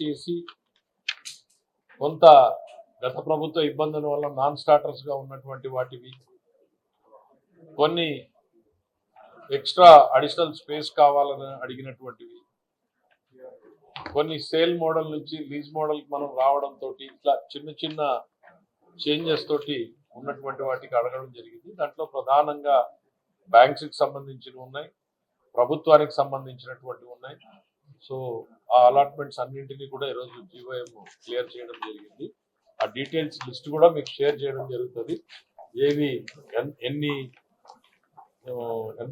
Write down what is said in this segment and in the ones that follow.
చేసి కొంత గత ప్రభుత్వ ఇబ్బందుల వల్ల నాన్ స్టార్టర్స్గా ఉన్నటువంటి వాటివి కొన్ని ఎక్స్ట్రా అడిషనల్ స్పేస్ కావాలని అడిగినటువంటివి కొన్ని సేల్ మోడల్ నుంచి లీజ్ మోడల్కి మనం రావడంతో ఇట్లా చిన్న చిన్న చేంజెస్ తోటి ఉన్నటువంటి వాటికి అడగడం జరిగింది. దాంట్లో ప్రధానంగా బ్యాంక్స్కి సంబంధించినవి ఉన్నాయి ప్రభుత్వానికి సంబంధించినటువంటివి ఉన్నాయి. సో ఆ అలాట్మెంట్స్ అన్నింటినీ కూడా ఈరోజు జీవోఎం క్లియర్ చేయడం జరిగింది. ఆ డీటెయిల్స్ లిస్ట్ కూడా మీకు షేర్ చేయడం జరుగుతుంది. ఏవి ఎన్- ఎన్ని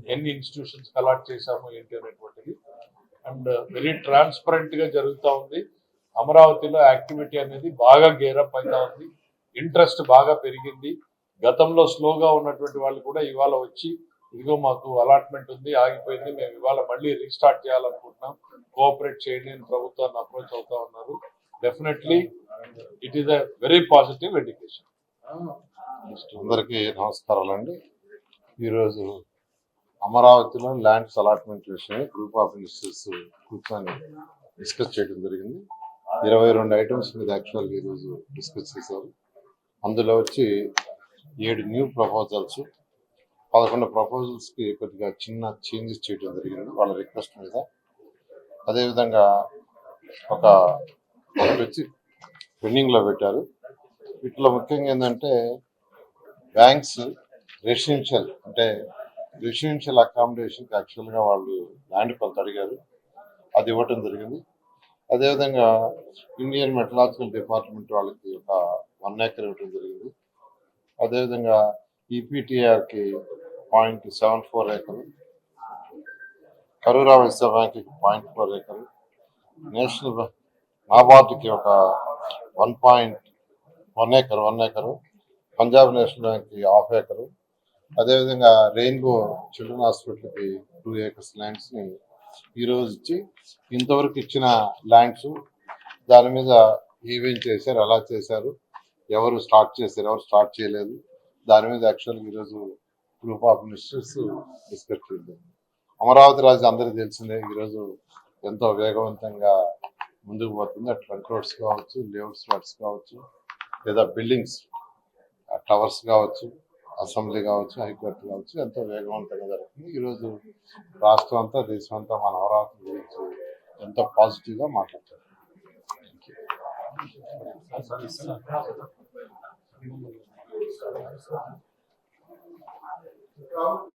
ఎన్ని ఇన్స్టిట్యూషన్స్ అలాట్ చేశాము ఏంటి అనేటువంటిది. అండ్ వెరీ ట్రాన్స్పరెంట్గా జరుగుతూ ఉంది. అమరావతిలో యాక్టివిటీ అనేది బాగా గేరప్ అవుతా ఉంది. ఇంట్రెస్ట్ బాగా పెరిగింది. గతంలో స్లోగా ఉన్నటువంటి వాళ్ళు కూడా ఇవాళ వచ్చి ఇదిగో మాకు అలాట్మెంట్ ఉంది ఆగిపోయింది మేము ఇవాళ మళ్ళీ రీస్టార్ట్ చేయాలనుకుంటున్నాం. కోఆపరేట్ చేయండి అని ప్రభుత్వాన్ని అప్రోచ్ అవుతా ఉన్నారు. Definitely it is a very positive education అందరికీ నమస్కారాలండి. ఈరోజు అమరావతిలో ల్యాండ్స్ అలాట్మెంట్ విషయమే గ్రూప్ ఆఫ్ మినిస్టర్స్ కూర్చొని డిస్కస్ చేయడం జరిగింది. ఇరవై రెండు ఐటమ్స్ మీద యాక్చువల్గా ఈరోజు డిస్కస్ చేశారు. అందులో వచ్చి ఏడు న్యూ ప్రపోజల్స్ పదకొండు ప్రపోజల్స్కి కొద్దిగా చిన్న చేంజెస్ చేయడం జరిగింది వాళ్ళ రిక్వెస్ట్ మీద. అదేవిధంగా ఒక ఒకటి వచ్చి పెండింగ్లో పెట్టారు. వీటిలో ముఖ్యంగా ఏంటంటే బ్యాంక్స్ రెసిడెన్షియల్ అంటే రెసిడెన్షియల్ అకామిడేషన్కి యాక్చువల్గా వాళ్ళు ల్యాండ్ కొంత అడిగారు. అది ఇవ్వటం జరిగింది. అదేవిధంగా ఇండియన్ మెటలాజికల్ డిపార్ట్మెంట్ వాళ్ళకి ఒక వన్ ఏకర్ ఇవ్వటం జరిగింది. అదేవిధంగా ఈపీటీఆర్కి point seven four acre Karur Vysya బ్యాంక్కి పాయింట్ ఫోర్ ఏకర్ నేషనల్ నాబార్డుకి ఒక one point one acre one acre. Punjab national బ్యాంక్కి హాఫ్ ఏకరు. అదేవిధంగా రెయిన్బో చిల్డ్రన్ హాస్పిటల్కి టూ ఏకర్స్ ల్యాండ్స్ని ఈరోజు ఇచ్చి ఇంతవరకు ఇచ్చిన ల్యాండ్స్ దాని మీద ఏమేం చేశారు ఎలా చేశారు. ఎవరు స్టార్ట్ చేశారు ఎవరు స్టార్ట్ చేయలేదు. దాని మీద యాక్చువల్గా ఈరోజు గ్రూప్ మినిస్టర్స్ డిస్కస్ అమరావతి రాజు అందరికీ తెలిసిందే ఈరోజు ఎంతో వేగవంతంగా ముందుకు పోతుంది. ట్రంక్ రోడ్స్ కావచ్చు లేఅవుట్స్ రోడ్స్ కావచ్చు లేదా బిల్డింగ్స్ టవర్స్ కావచ్చు అసెంబ్లీ కావచ్చు హైకోర్టు కావచ్చు ఎంతో వేగవంతంగా జరుగుతుంది. ఈరోజు రాష్ట్రం అంతా దేశం అంతా మన అమరావతి గురించి ఎంతో పాజిటివ్గా మాట్లాడతారు Thank Então,